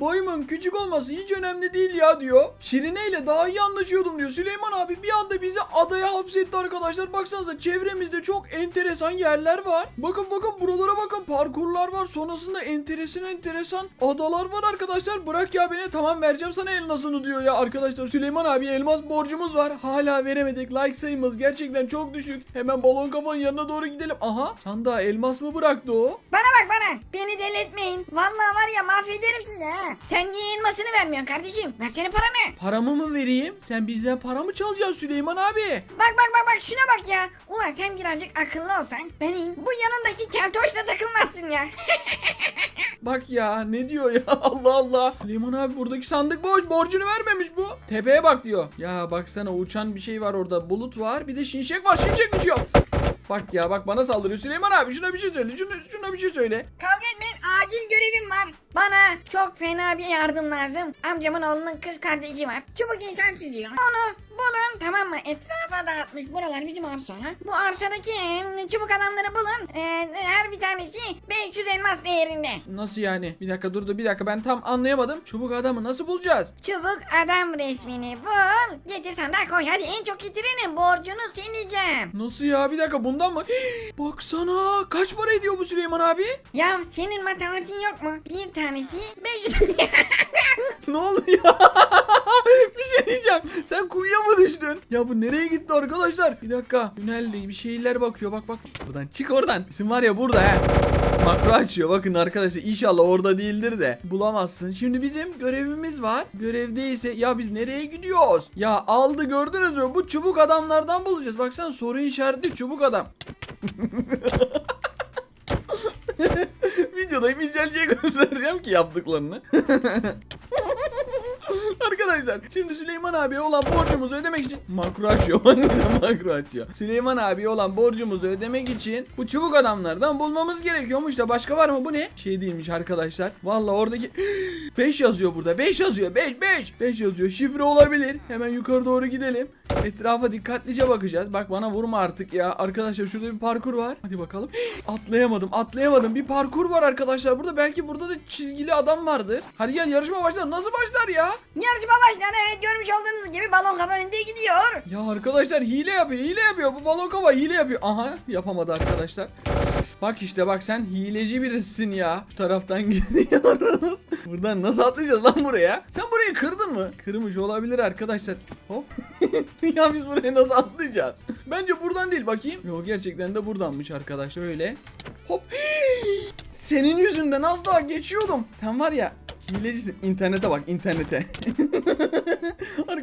Boyumun küçük olması hiç önemli değil ya diyor. Şirine ile daha iyi anlaşıyordum diyor. Süleyman abi bir anda bizi adaya hapsetti arkadaşlar. Baksanıza çevremizde çok enteresan yerler var. Bakın bakın buralara bakın parkurlar var. Sonrasında enteresan enteresan adalar var arkadaşlar. Bırak ya beni tamam vereceğim sana elmasını diyor ya arkadaşlar. Süleyman abi elmas borcumuz var. Hala veremedik. Like sayımız gerçekten çok düşük. Hemen balon kafanın yanına doğru gidelim. Aha sandığa elmas mı bıraktı o? Bana bak bana. Beni deli etmeyin. Vallahi var ya mahvederim sizi ha. Sen niye elmasını vermiyorsun kardeşim? Versene paranı. Paramı mı vereyim? Sen bizden para mı çalacaksın Süleyman abi? Bak bak bak bak şuna bak ya. Ulan sen birazcık akıllı olsan benim bu yanındaki keltoşla takılmazsın ya. Bak ya ne diyor ya Allah Allah. Süleyman abi buradaki sandık boş borcunu vermemiş bu. Tepeye bak diyor. Ya baksana uçan bir şey var orada bulut var bir de şimşek var şimşek uçuyor. Bak ya bak bana saldırıyor Süleyman abi şuna bir şey söyle şuna, şuna bir şey söyle. Kavga etmeyin acil görevim var. Bana çok fena bir yardım lazım. Amcamın oğlunun kız kardeşi var. Çubuk insan çiziyor. Onu bulun tamam mı? Etrafa dağıtmış. Buralar bizim arsa. Bu arsadaki çubuk adamları bulun. Ee, her bir tanesi 500 elmas değerinde. Nasıl yani? Bir dakika dur dur bir dakika ben tam anlayamadım. Çubuk adamı nasıl bulacağız? Çubuk adam resmini bul. Getir sandığa koy. Hadi en çok getirenin borcunu sileceğim. Nasıl ya bir dakika bundan mı? Baksana kaç para ediyor bu Süleyman abi? Ya senin matematiğin yok mu? Bir tanesi 500. Ne oldu ya? bir şey diyeceğim. Sen kuyuya mı düştün? Ya bu nereye gitti arkadaşlar? Bir dakika. Tünelde bir şeyler bakıyor. Bak bak. Buradan çık oradan. Bizim var ya burada he. Makro açıyor. Bakın arkadaşlar inşallah orada değildir de. Bulamazsın. Şimdi bizim görevimiz var. Görevdeyse ya biz nereye gidiyoruz? Ya aldı gördünüz mü? Bu çubuk adamlardan bulacağız. Baksana soru işareti çubuk adam. Videoda güzelce göstereceğim ki yaptıklarını. Arkadaşlar şimdi Süleyman abiye olan borcumuzu ödemek için makro açıyor. makro açıyor. Süleyman abiye olan borcumuzu ödemek için bu çubuk adamlardan bulmamız gerekiyormuş da başka var mı bu ne? Şey değilmiş arkadaşlar. Vallahi oradaki 5 yazıyor burada. 5 yazıyor. 5 5 5 yazıyor. Şifre olabilir. Hemen yukarı doğru gidelim. Etrafa dikkatlice bakacağız. Bak bana vurma artık ya. Arkadaşlar şurada bir parkur var. Hadi bakalım. Atlayamadım. Atlayamadım. Bir parkur var arkadaşlar. Burada belki burada da çizgili adam vardır. Hadi gel yarışma başlar. Nasıl başlar ya? Yarışma başladı evet görmüş olduğunuz gibi balon kafa önde gidiyor. Ya arkadaşlar hile yapıyor. Hile yapıyor. Bu balon kafa hile yapıyor. Aha yapamadı arkadaşlar. Bak işte bak sen hileci birisin ya. Şu taraftan gidiyoruz. Buradan nasıl atlayacağız lan buraya? Sen burayı kırdın mı? Kırmış olabilir arkadaşlar. Hop. ya biz buraya nasıl atlayacağız? Bence buradan değil bakayım. Yok gerçekten de buradanmış arkadaşlar. Öyle. Hop. Senin yüzünden az daha geçiyordum. Sen var ya hilecisin. İnternete bak internete.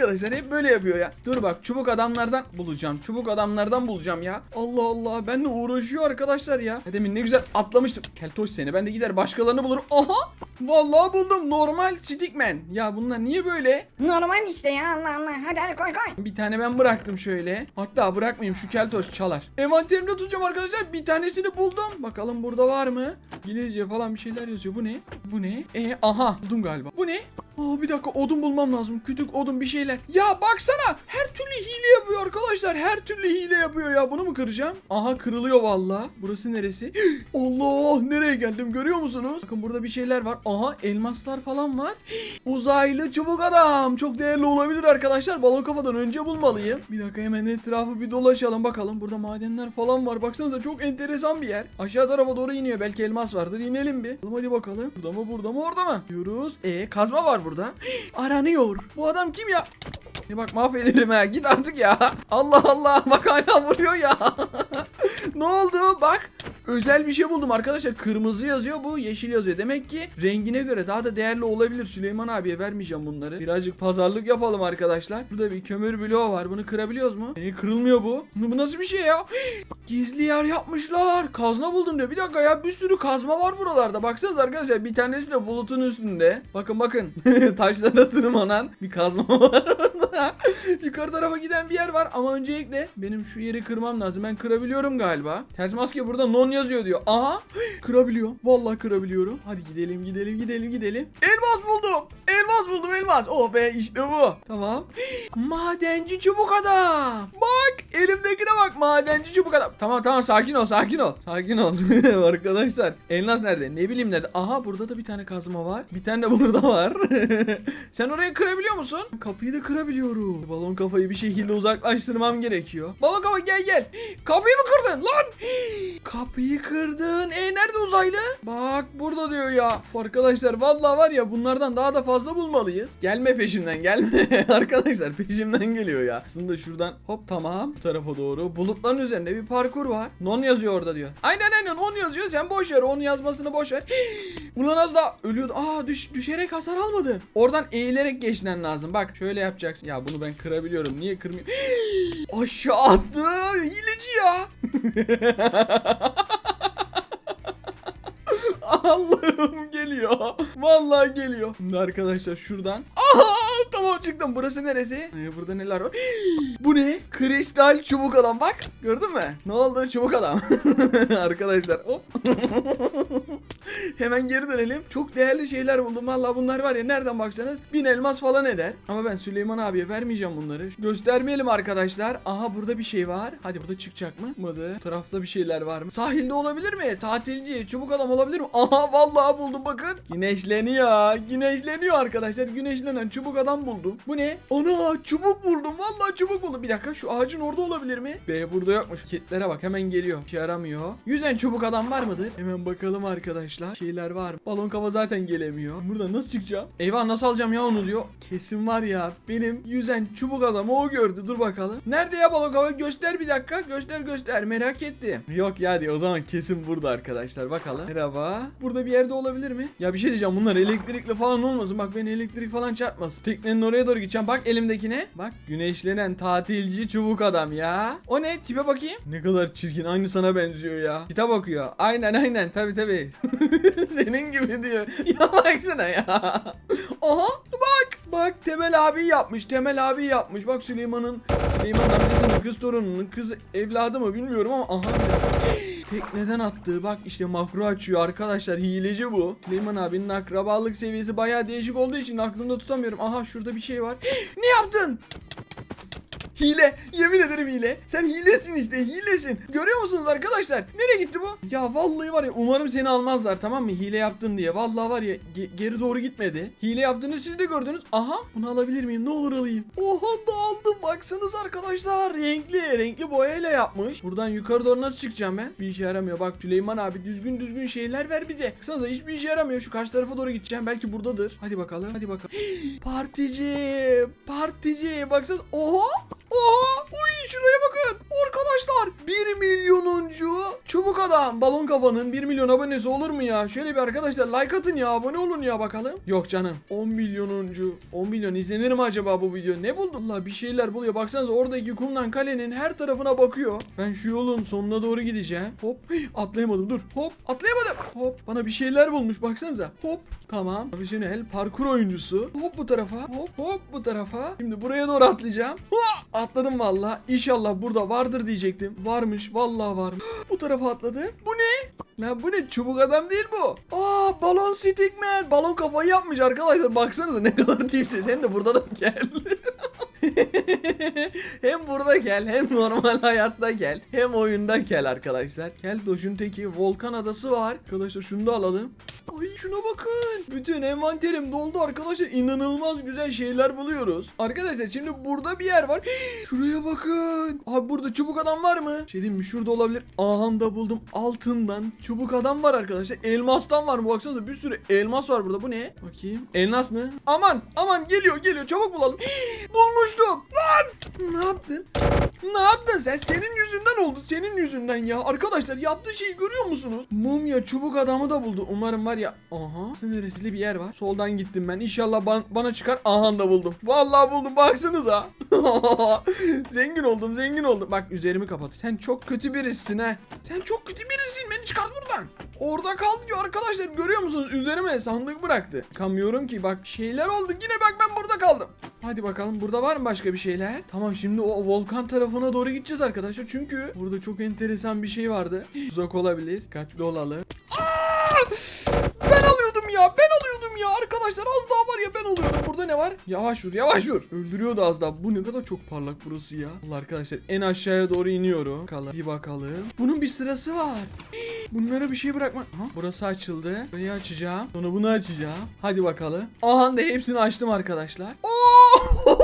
Arkadaşlar hep böyle yapıyor ya. Dur bak çubuk adamlardan bulacağım. Çubuk adamlardan bulacağım ya. Allah Allah benimle uğraşıyor arkadaşlar ya. Demin ne güzel atlamıştım. Keltoş seni ben de gider başkalarını bulurum. Aha! Vallahi buldum normal Stickman. Ya bunlar niye böyle? Normal işte ya Allah Allah. Hadi hadi koy koy. Bir tane ben bıraktım şöyle. Hatta bırakmayayım şu keltoş çalar. Envanterimde tutacağım arkadaşlar. Bir tanesini buldum. Bakalım burada var mı? İngilizce falan bir şeyler yazıyor. Bu ne? Bu ne? E aha buldum galiba. Bu ne? Aa bir dakika odun bulmam lazım. Kütük odun bir şeyler. Ya baksana her türlü hile yapıyor arkadaşlar. Her türlü hile yapıyor ya. Bunu mu kıracağım? Aha kırılıyor valla. Burası neresi? Allah nereye geldim görüyor musunuz? Bakın burada bir şeyler var. Aha elmaslar falan var. Uzaylı çubuk adam. Çok değerli olabilir arkadaşlar. Balon kafadan önce bulmalıyım. Bir dakika hemen etrafı bir dolaşalım bakalım. Burada madenler falan var. Baksanıza çok enteresan bir yer. Aşağı tarafa doğru iniyor. Belki elmas vardır. İnelim bir. Hadi bakalım. Burada mı burada mı orada mı? Diyoruz. E kazma var burada. Aranıyor. Bu adam kim ya? Ne bak mahvederim ha. Git artık ya. Allah Allah. Bak hala vuruyor ya. ne oldu? Bak. Özel bir şey buldum arkadaşlar. Kırmızı yazıyor bu yeşil yazıyor. Demek ki rengine göre daha da değerli olabilir. Süleyman abiye vermeyeceğim bunları. Birazcık pazarlık yapalım arkadaşlar. Burada bir kömür bloğu var. Bunu kırabiliyoruz mu? E, kırılmıyor bu. Bu nasıl bir şey ya? Gizli yer yapmışlar. Kazma buldum diyor. Bir dakika ya bir sürü kazma var buralarda. Baksanıza arkadaşlar bir tanesi de bulutun üstünde. Bakın bakın. Taşlara tırmanan bir kazma var. Yukarı tarafa giden bir yer var ama öncelikle benim şu yeri kırmam lazım. Ben kırabiliyorum galiba. Ters maske burada non yazıyor diyor. Aha kırabiliyor. Vallahi kırabiliyorum. Hadi gidelim gidelim gidelim gidelim. Elmas buldum. Elmas buldum elmas. Oh be işte bu. Tamam. Madenci çubuk adam. Bak madenci çubuk adam. Tamam tamam sakin ol sakin ol. Sakin ol arkadaşlar. Elmas nerede? Ne bileyim nerede? Aha burada da bir tane kazma var. Bir tane de burada var. Sen orayı kırabiliyor musun? Kapıyı da kırabiliyorum. Balon kafayı bir şekilde uzaklaştırmam gerekiyor. Balon kafa gel gel. Kapıyı mı kırdın lan? Kapıyı kırdın. E nerede uzaylı? Bak burada diyor ya. Arkadaşlar vallahi var ya bunlardan daha da fazla bulmalıyız. Gelme peşimden gelme. Arkadaşlar peşimden geliyor ya. Aslında şuradan hop tamam bu tarafa doğru. Bulutların üzerinde bir parkur var. Non yazıyor orada diyor. Aynen aynen on yazıyor. Sen boş ver. Onun yazmasını boş ver. Ulan az daha ölüyordu. Aa düş, düşerek hasar almadı. Oradan eğilerek geçmen lazım. Bak şöyle yapacaksın. Ya bunu ben kırabiliyorum. Niye kırmıyorum? Aşağı attı. Hileci ya. Allah'ım geliyor. Vallahi geliyor. Şimdi arkadaşlar şuradan. Aha tamam çıktım. Burası neresi? Ee, burada neler var? Bu ne? Kristal çubuk adam bak. Gördün mü? Ne oldu çubuk adam? arkadaşlar hop. Hemen geri dönelim. Çok değerli şeyler buldum. Vallahi bunlar var ya nereden baksanız bin elmas falan eder. Ama ben Süleyman abiye vermeyeceğim bunları. Göstermeyelim arkadaşlar. Aha burada bir şey var. Hadi burada çıkacak mı? Bu tarafta bir şeyler var mı? Sahilde olabilir mi? Tatilci, çubuk adam olabilir mi? Aha vallahi buldum bakın. Güneşleniyor. Güneşleniyor arkadaşlar. Güneşlenen çubuk adam buldum. Bu ne? Ana çubuk buldum. Vallahi çubuk buldum. Bir dakika şu ağacın orada olabilir mi? Be burada yokmuş. Kitlere bak hemen geliyor. İşe yaramıyor. Yüzen çubuk adam var mıdır? Hemen bakalım arkadaşlar. Şeyler var. Balon kafa zaten gelemiyor. Burada nasıl çıkacağım? Eyvah nasıl alacağım ya onu diyor. Kesin var ya. Benim yüzen çubuk adamı o gördü. Dur bakalım. Nerede ya balon kafa? Göster bir dakika. Göster göster. Merak ettim. Yok ya diyor. O zaman kesin burada arkadaşlar. Bakalım. Merhaba. Burada bir yerde olabilir mi? Ya bir şey diyeceğim. Bunlar elektrikli falan olmasın. Bak beni elektrik falan çarpmasın. Teknenin oraya doğru gideceğim. Bak elimdekine. Bak güneşlenen tatilci çubuk adam ya. O ne? Tipe bakayım. Ne kadar çirkin. Aynı sana benziyor ya. Kitap bakıyor. Aynen aynen. Tabi tabi. Senin gibi diyor. Ya baksana ya. Aha bak. Bak Temel abi yapmış. Temel abi yapmış. Bak Süleyman'ın Süleyman amcasının kız torununun kız evladı mı bilmiyorum ama aha. Tekneden attığı bak işte makro açıyor arkadaşlar hileci bu. Süleyman abinin akrabalık seviyesi bayağı değişik olduğu için aklımda tutamıyorum. Aha şurada bir şey var. ne yaptın? Hile. Yemin ederim hile. Sen hilesin işte hilesin. Görüyor musunuz arkadaşlar? Nereye gitti bu? Ya vallahi var ya umarım seni almazlar tamam mı? Hile yaptın diye. Vallahi var ya ge- geri doğru gitmedi. Hile yaptığını siz de gördünüz. Aha bunu alabilir miyim? Ne olur alayım. Oha da aldım. Baksanız arkadaşlar. Renkli. Renkli boyayla yapmış. Buradan yukarı doğru nasıl çıkacağım ben? Bir işe yaramıyor. Bak Süleyman abi düzgün düzgün şeyler ver bize. Baksanıza hiçbir işe yaramıyor. Şu karşı tarafa doğru gideceğim. Belki buradadır. Hadi bakalım. Hadi bakalım. Partici. Partici. Baksanıza. Oha. Oha! Uy şuraya bakın. Arkadaşlar 1 milyonuncu çubuk adam. Balon kafanın 1 milyon abonesi olur mu ya? Şöyle bir arkadaşlar like atın ya abone olun ya bakalım. Yok canım 10 milyonuncu 10 milyon izlenir mi acaba bu video? Ne buldu? Allah bir şeyler buluyor. Baksanıza oradaki kumdan kalenin her tarafına bakıyor. Ben şu yolun sonuna doğru gideceğim. Hop Hih, atlayamadım dur. Hop atlayamadım. Hop bana bir şeyler bulmuş baksanıza. Hop Tamam. Profesyonel parkur oyuncusu. Hop bu tarafa. Hop hop bu tarafa. Şimdi buraya doğru atlayacağım. Hua! Atladım valla. İnşallah burada vardır diyecektim. Varmış. Vallahi varmış. bu tarafa atladım. Bu ne? Lan bu ne? Çubuk adam değil bu. Aa balon stickman. Balon kafayı yapmış arkadaşlar. Baksanıza ne kadar tipsiz. Hem de burada da gel. hem burada gel hem normal hayatta gel hem oyunda gel arkadaşlar. Gel Doş'un teki volkan adası var. Arkadaşlar şunu da alalım. Ay şuna bakın. Bütün envanterim doldu arkadaşlar. İnanılmaz güzel şeyler buluyoruz. Arkadaşlar şimdi burada bir yer var. Şuraya bakın. Abi burada çubuk adam var mı? Şey diyeyim mi? Şurada olabilir. Aha da buldum. Altından çubuk adam var arkadaşlar. Elmastan var mı? Baksanıza bir sürü elmas var burada. Bu ne? Bakayım. Elmas mı? Aman aman geliyor geliyor. Çabuk bulalım. Bulmuştum. Lan! Ne yaptın? Ne yaptın sen? Senin yüzünden oldu. Senin yüzünden ya. Arkadaşlar yaptığı şeyi görüyor musunuz? Mumya çubuk adamı da buldu. Umarım var ya. Aha. Sınırısıyla bir yer var. Soldan gittim ben. İnşallah ban- bana çıkar. Aha da buldum. Vallahi buldum. Baksanıza. zengin oldum. Zengin oldum. Bak üzerimi kapat. Sen çok kötü birisin ha. Sen çok kötü birisin. Beni çıkart buradan. Orada kal diyor arkadaşlar. Görüyor musunuz? Üzerime sandık bıraktı. Kamıyorum ki. Bak şeyler oldu. Yine bak ben burada kaldım. Hadi bakalım burada var mı başka bir şeyler? Tamam şimdi o volkan tarafına doğru gideceğiz arkadaşlar. Çünkü burada çok enteresan bir şey vardı. Uzak olabilir. Dikkatli olalım. Aa! Ben alıyordum ya. Ben alıyordum ya. Arkadaşlar az daha var ya ben alıyordum. Burada ne var? Yavaş vur yavaş vur. Öldürüyordu az daha. Bu ne kadar çok parlak burası ya. Allah arkadaşlar en aşağıya doğru iniyorum. Bakalım. Bir bakalım. Bunun bir sırası var. Bunlara bir şey bırakma. Aha, burası açıldı. Burayı açacağım. Sonra bunu açacağım. Hadi bakalım. Aha da hepsini açtım arkadaşlar. Oo!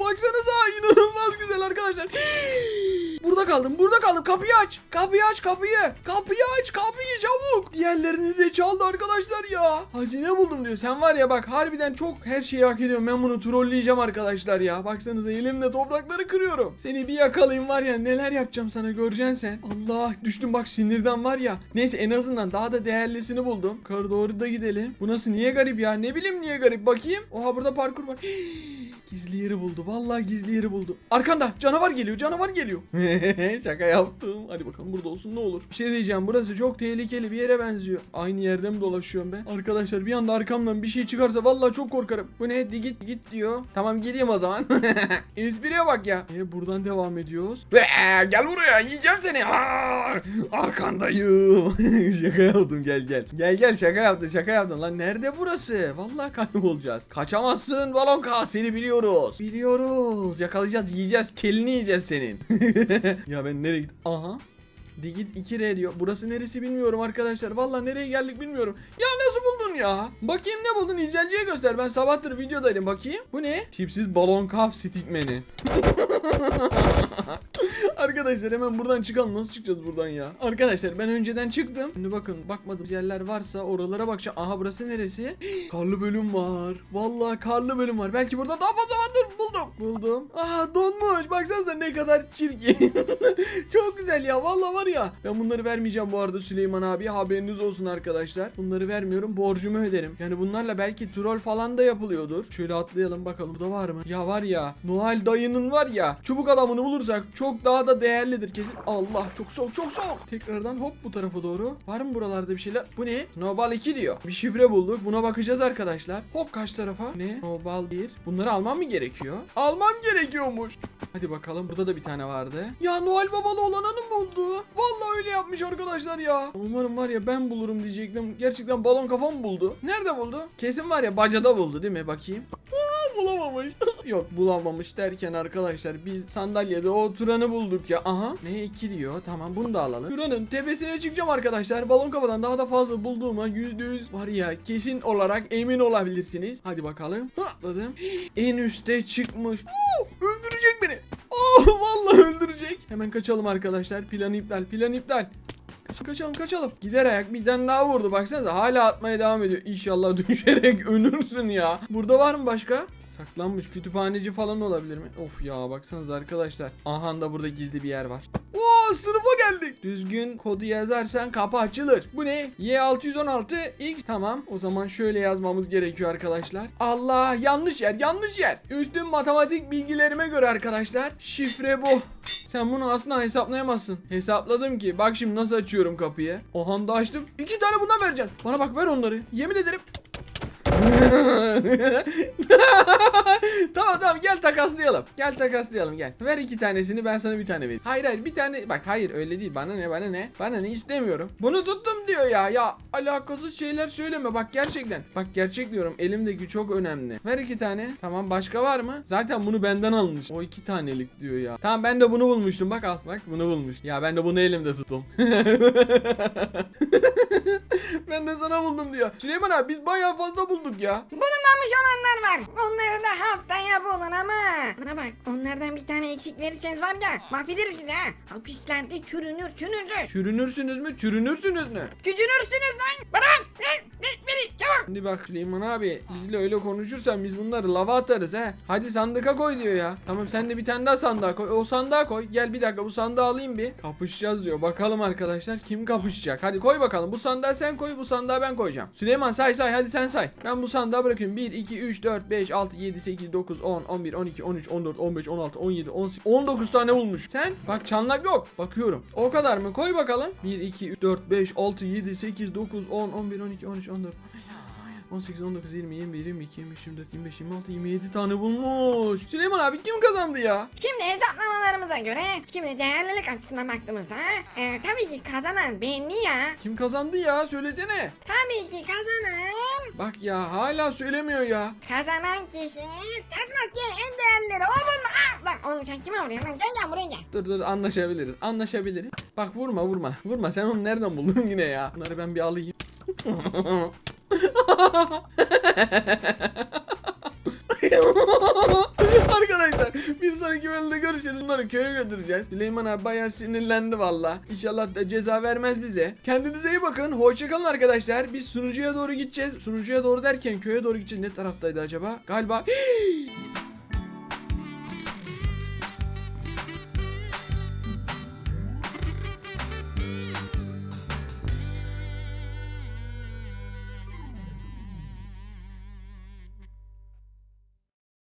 Baksanıza inanılmaz güzel arkadaşlar. Burada kaldım. Burada kaldım. Kapıyı aç. Kapıyı aç kapıyı. Kapıyı aç kapıyı çabuk. Diğerlerini de çaldı arkadaşlar ya. Hazine buldum diyor. Sen var ya bak harbiden çok her şeyi hak ediyorum. Ben bunu trolleyeceğim arkadaşlar ya. Baksanıza elimle toprakları kırıyorum. Seni bir yakalayayım var ya neler yapacağım sana göreceksin sen. Allah düştüm bak sinirden var ya. Neyse en azından daha da değerlisini buldum. Yukarı doğru da gidelim. Bu nasıl niye garip ya? Ne bileyim niye garip. Bakayım. Oha burada parkur var. Gizli yeri buldu. Vallahi gizli yeri buldu. Arkanda canavar geliyor. Canavar geliyor. Şaka yaptım. Hadi bakalım burada olsun ne olur. Bir şey diyeceğim. Burası çok tehlikeli bir yere benziyor. Aynı yerde mi dolaşıyorum ben? Arkadaşlar bir anda arkamdan bir şey çıkarsa vallahi çok korkarım. Bu ne? Di git git diyor. Tamam gideyim o zaman. Espriye bak ya. E, buradan devam ediyoruz. Be, gel buraya. Yiyeceğim seni. Aa, arkandayım. şaka yaptım gel gel. Gel gel şaka yaptın şaka yaptın. Lan nerede burası? Vallahi kaybolacağız. Kaçamazsın balonka seni biliyoruz. Biliyoruz. Yakalayacağız yiyeceğiz. Kelini yiyeceğiz senin. ya ben nereye gittim? Aha. Digit 2R diyor. Burası neresi bilmiyorum arkadaşlar. Vallahi nereye geldik bilmiyorum. Ya nasıl buldun ya? Bakayım ne buldun izleyiciye göster. Ben sabahtır videodaydım. Bakayım. Bu ne? Tipsiz balon kaf stickman'i. Arkadaşlar hemen buradan çıkalım. Nasıl çıkacağız buradan ya? Arkadaşlar ben önceden çıktım. Şimdi bakın bakmadığım yerler varsa oralara bakacağım. Aha burası neresi? karlı bölüm var. Vallahi karlı bölüm var. Belki burada daha fazla vardır. Buldum. Buldum. Aha donmuş. Baksanıza ne kadar çirkin. Çok güzel ya. Vallahi var ya. Ben bunları vermeyeceğim bu arada Süleyman abi. Haberiniz olsun arkadaşlar. Bunları vermiyorum. Borcumu öderim. Yani bunlarla belki troll falan da yapılıyordur. Şöyle atlayalım bakalım. Burada var mı? Ya var ya. Noel dayının var ya. Çubuk adamını bulursak çok daha da değerlidir kesin. Allah çok soğuk çok soğuk. Tekrardan hop bu tarafa doğru. Var mı buralarda bir şeyler? Bu ne? Snowball 2 diyor. Bir şifre bulduk. Buna bakacağız arkadaşlar. Hop kaç tarafa? Ne? Snowball 1. Bunları almam mı gerekiyor? Almam gerekiyormuş. Hadi bakalım. Burada da bir tane vardı. Ya Noel babalı olanını mı buldu? Yapmış arkadaşlar ya. Umarım var ya ben bulurum diyecektim. Gerçekten balon kafa mı buldu? Nerede buldu? Kesin var ya bacada buldu değil mi? Bakayım. Bulamamış. Yok bulamamış derken arkadaşlar biz sandalyede oturanı bulduk ya. Aha. Ne 2 diyor. Tamam bunu da alalım. Şuranın tepesine çıkacağım arkadaşlar. Balon kafadan daha da fazla bulduğuma %100 var ya kesin olarak emin olabilirsiniz. Hadi bakalım. Atladım. En üste çıkmış. Oo, öldürecek beni. Oh vallahi öldürecek. Hemen kaçalım arkadaşlar. Plan iptal. Plan iptal. Kaç- Kaçalım kaçalım. Gider ayak bir tane daha vurdu. Baksanıza hala atmaya devam ediyor. İnşallah düşerek ölürsün ya. Burada var mı başka? Saklanmış kütüphaneci falan olabilir mi? Of ya baksanıza arkadaşlar. Aha da burada gizli bir yer var. Oo sınıfa geldik. Düzgün kodu yazarsan kapı açılır. Bu ne? Y616 X tamam. O zaman şöyle yazmamız gerekiyor arkadaşlar. Allah yanlış yer yanlış yer. Üstün matematik bilgilerime göre arkadaşlar. Şifre bu. Sen bunu asla hesaplayamazsın. Hesapladım ki. Bak şimdi nasıl açıyorum kapıyı. O anda açtım. İki tane bundan vereceksin. Bana bak ver onları. Yemin ederim. tamam tamam gel takaslayalım. Gel takaslayalım gel. Ver iki tanesini ben sana bir tane vereyim. Hayır hayır bir tane bak hayır öyle değil bana ne bana ne. Bana ne istemiyorum. Bunu tuttum diyor ya. Ya alakasız şeyler söyleme bak gerçekten. Bak gerçek diyorum elimdeki çok önemli. Ver iki tane. Tamam başka var mı? Zaten bunu benden almış. O iki tanelik diyor ya. Tamam ben de bunu bulmuştum bak al bak bunu bulmuş. Ya ben de bunu elimde tuttum. ben de sana buldum diyor. Süleyman abi biz bayağı fazla bulduk ya. Bulunmamış olanlar var. Onları da haftaya bulun ama. Bana bak onlardan bir tane eksik verirseniz var ya mahvederim sizi ha. Hapislerde çürünürsünüz. Çürünürsünüz mü? Çürünürsünüz mü? Çürünürsünüz lan. Bak. Ver, verin çabuk. Şimdi bak Süleyman abi bizle öyle konuşursan biz bunları lava atarız he. Hadi sandıka koy diyor ya. Tamam sen de bir tane daha sandığa koy. O sandığa koy. Gel bir dakika bu sandığı alayım bir. Kapışacağız diyor. Bakalım arkadaşlar kim kapışacak. Hadi koy bakalım. Bu sandığa sen koy bu sandığa ben koyacağım. Süleyman say say hadi sen say. Ben bu sandığa bırakıyorum. 1, 2, 3, 4, 5, 6, 7, 8, 9, 10, 11, 12, 13, 14, 15, 16, 17, 18, 19 tane bulmuş. Sen bak çanlak yok. Bakıyorum. O kadar mı? Koy bakalım. 1, 2, 3, 4, 5, 6, 7, 8, 9, 10, 11, 12, 13, 14, 18, 19, 20, 21, 22, 23, 24, 25, 26, 27 tane bulmuş. Süleyman abi kim kazandı ya? Şimdi hesaplamalarımıza göre şimdi değerlilik açısından baktığımızda e, tabii ki kazanan belli ya. Kim kazandı ya? Söylesene. Tabii ki kazanan Bak ya hala söylemiyor ya. kazanan kişi Tatmas ki en değerlileri o bulma. Ah, lan oğlum sen kime vuruyorsun lan? Gel gel buraya gel. Dur dur anlaşabiliriz. Anlaşabiliriz. Bak vurma vurma. Vurma sen onu nereden buldun yine ya? Bunları ben bir alayım. Bölümde görüşürüz. Bunları köye götüreceğiz. Süleyman abi bayağı sinirlendi valla. İnşallah da ceza vermez bize. Kendinize iyi bakın. Hoşçakalın arkadaşlar. Biz sunucuya doğru gideceğiz. Sunucuya doğru derken köye doğru gideceğiz. Ne taraftaydı acaba? Galiba